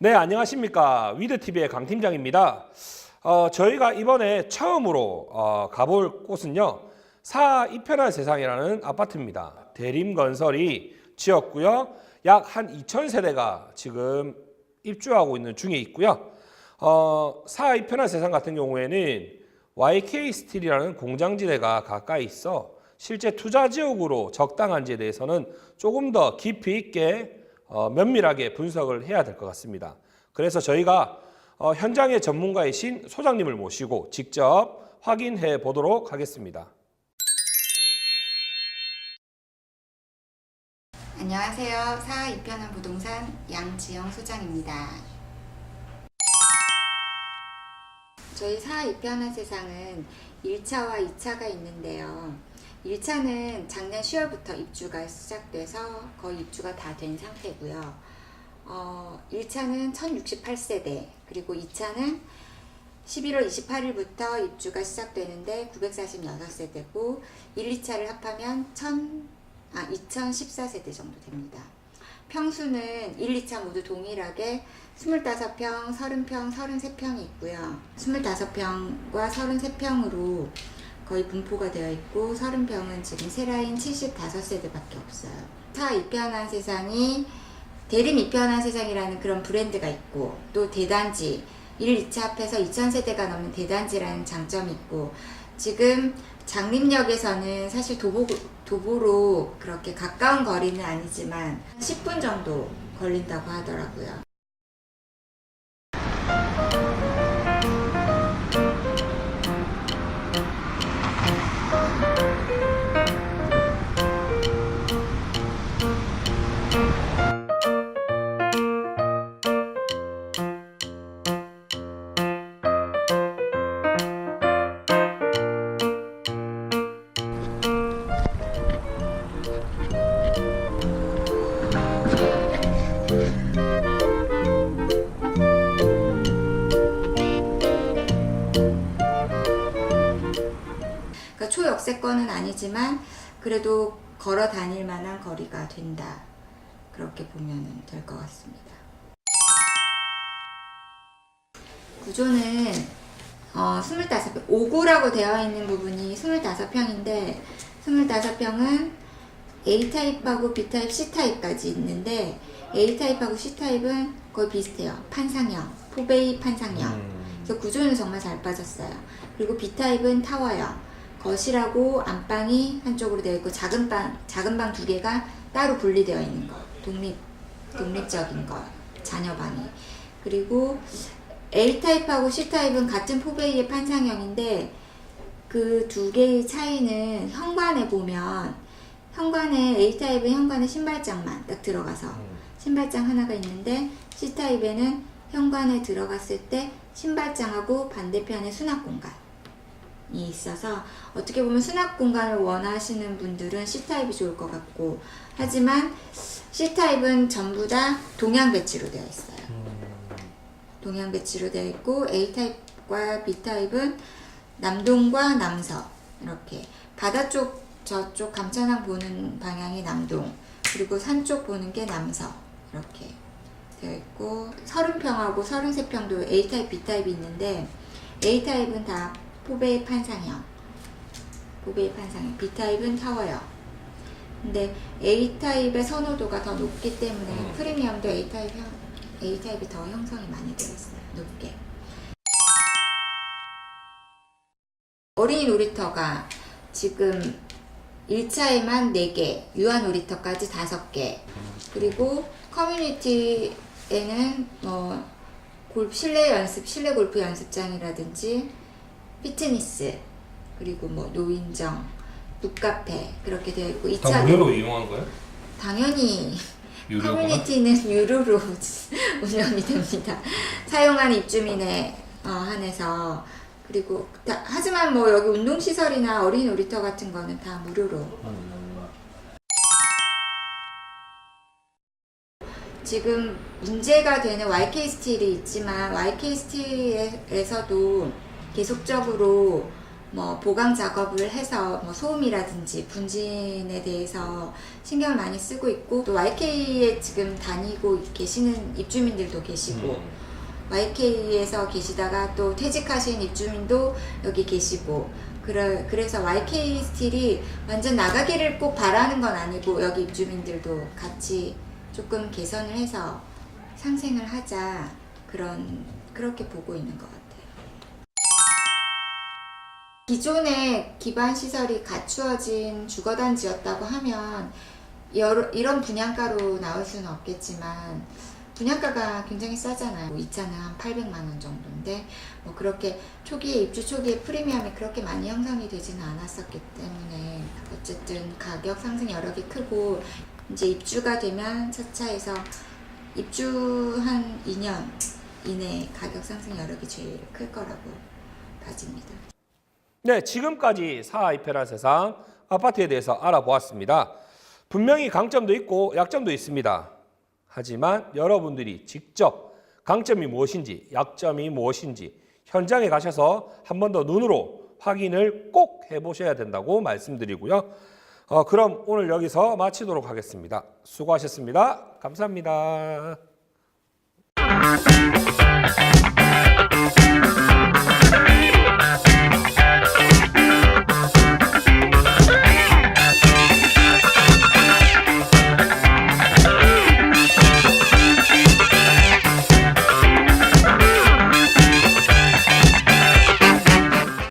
네, 안녕하십니까. 위드TV의 강 팀장입니다. 어, 저희가 이번에 처음으로 어, 가볼 곳은요. 사 이편한 세상이라는 아파트입니다. 대림건설이 지었고요. 약 한 2,000세대가 지금 입주하고 있는 중에 있고요. 어, 사 이편한 세상 같은 경우에는 YK 스틸이라는 공장지대가 가까이 있어 실제 투자 지역으로 적당한지에 대해서는 조금 더 깊이 있게 어, 면밀하게 분석을 해야 될 것 같습니다. 그래서 저희가 어, 현장의 전문가이신 소장님을 모시고 직접 확인해 보도록 하겠습니다. 안녕하세요. 사하 이편한 부동산 양지영 소장입니다. 저희 사하 이편한 세상은 1차와 2차가 있는데요. 1차는 작년 10월부터 입주가 시작돼서 거의 입주가 다 된 상태고요. 어, 1차는 1068세대, 그리고 2차는 11월 28일부터 입주가 시작되는데 946세대고 1, 2차를 합하면 1000, 아, 2014세대 정도 됩니다. 평수는 1, 2차 모두 동일하게 25평, 30평, 33평이 있고요. 25평과 33평으로 거의 분포가 되어 있고 30평은 지금 세라인 75세대밖에 없어요. 차 입편한 세상이 대림 입편한 세상이라는 그런 브랜드가 있고 또 대단지 1, 2차 합해서 2000세대가 넘는 대단지라는 장점이 있고 지금 장림역에서는 사실 도보, 도보로 그렇게 가까운 거리는 아니지만 10분 정도 걸린다고 하더라고요. 역세권은 아니지만 그래도 걸어 다닐 만한 거리가 된다. 그렇게 보면 될 것 같습니다. 구조는 어, 25평, 5구라고 되어 있는 부분이 25평인데 25평은 A타입하고 B타입, C타입까지 있는데 A타입하고 C타입은 거의 비슷해요. 판상형, 포베이 판상형. 그래서 구조는 정말 잘 빠졌어요. 그리고 B타입은 타워형. 거실하고 안방이 한쪽으로 되어 있고 작은 방 작은 방 두 개가 따로 분리되어 있는 거 독립 독립적인 거 자녀 방이. 그리고 A 타입하고 C 타입은 같은 포베이의 판상형인데 그 두 개의 차이는 현관에 보면 현관에 A 타입은 현관에 신발장만 딱 들어가서 신발장 하나가 있는데 C 타입에는 현관에 들어갔을 때 신발장하고 반대편에 수납 공간 이 있어서 어떻게 보면 수납 공간을 원하시는 분들은 C타입이 좋을 것 같고 하지만 C타입은 전부 다 동양 배치로 되어 있어요. 동양 배치로 되어 있고 A타입과 B타입은 남동과 남서 이렇게 바다 쪽 저쪽 감천항 보는 방향이 남동 그리고 산 쪽 보는 게 남서 이렇게 되어 있고 30평하고 33평도 A타입, B타입이 있는데 A타입은 다 포베이 판상형. 포베이 판상형. B타입은 타워형. 근데 A타입의 선호도가 더 높기 때문에 음. 프리미엄도 A타입 형, A타입이 더 형성이 많이 되어 있어요. 높게. 어린이 놀이터가 지금 1차에만 4개, 유아 놀이터까지 5개, 그리고 커뮤니티에는 뭐 골프 실내 연습, 실내 골프 연습장이라든지 피트니스, 그리고 뭐 노인정, 북카페 그렇게 되어 있고 2차 이용한 거예요? 당연히 커뮤니티는 유료로 운영이 됩니다. 사용한 입주민에 어, 한해서 그리고 다- 하지만 뭐 여기 운동 시설이나 어린이 놀이터 같은 거는 다 무료로 지금 문제가 되는 YK 스틸이 있지만 YK 스틸에서도 계속적으로 뭐 보강 작업을 해서 뭐 소음이라든지 분진에 대해서 신경을 많이 쓰고 있고 또 YK에 지금 다니고 계시는 입주민들도 계시고 음. YK에서 계시다가 또 퇴직하신 입주민도 여기 계시고 그래, 그래서 YK 스틸이 완전 나가기를 꼭 바라는 건 아니고 여기 입주민들도 같이 조금 개선을 해서 상생을 하자 그런 그렇게 보고 있는 것 같아요. 기존에 기반 시설이 갖추어진 주거단지였다고 하면 여러, 이런 분양가로 나올 수는 없겠지만 분양가가 굉장히 싸잖아요. 뭐 2차는 한 800만 원 정도인데 뭐 그렇게 초기에 입주 초기에 프리미엄이 그렇게 많이 형성이 되지는 않았었기 때문에 어쨌든 가격 상승 여력이 크고 이제 입주가 되면 차차해서 입주 한 2년 이내 가격 상승 여력이 제일 클 거라고 봐집니다. 네, 지금까지 사이편한 세상 아파트에 대해서 알아보았습니다. 분명히 강점도 있고 약점도 있습니다. 하지만 여러분들이 직접 강점이 무엇인지, 약점이 무엇인지 현장에 가셔서 한 번 더 눈으로 확인을 꼭 해보셔야 된다고 말씀드리고요. 어, 그럼 오늘 여기서 마치도록 하겠습니다. 수고하셨습니다. 감사합니다.